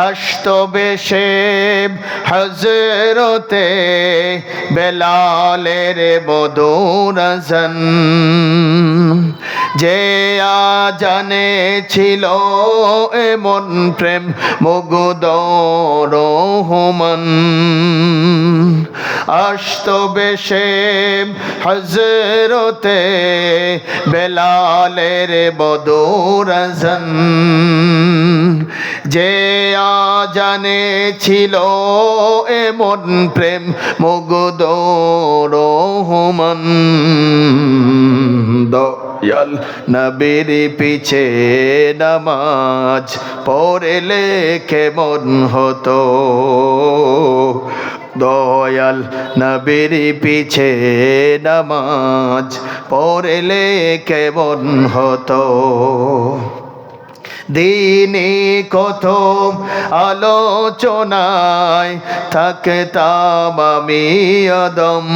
আসতো বেশে হজরতে বেলালের মধুরজন যে জানে ছিল এমন প্রেম মুগুদ রহমান আসতো বেশে হজরতে বেলালের বদুরজন যে জানে ছিল এমন প্রেম মুগুদ রহমান দয়াল নবীর পিছে নামাজ পড়লে কেমন হতো? দয়াল নবীর পিছে নামাজ পড়লে কেমন হতো? দিনে কত আলোচনায় থাকতাম আমি অদম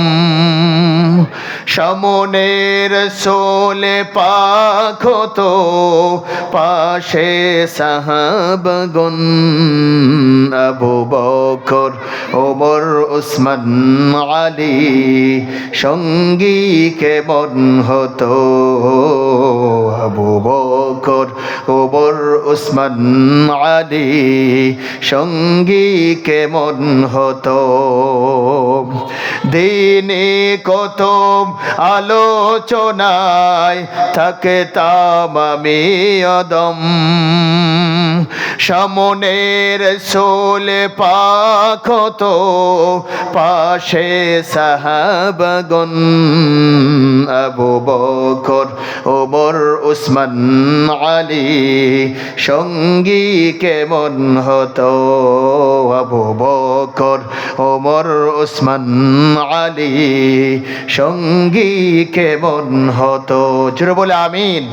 সমনের সোলে পাখ তো পাশে সাহাবগুন আবু বকর, ওমর, উসমান, আলী সঙ্গী কেমন হতো? আবু বকর, ওমর উসমান আলী, সঙ্গী কেমন হতো? দিনে কত আলোচনায় থাকতাম আমি অদম। সমনের সোলে পাখত পাশে সাহাবগন আবু বকর, ওমর উসমান আলী, সঙ্গী কেমন হতো? আবু বকর, ওমর উসমান আলী, সঙ্গী কেমন হতো? চুরো বলে আমিন।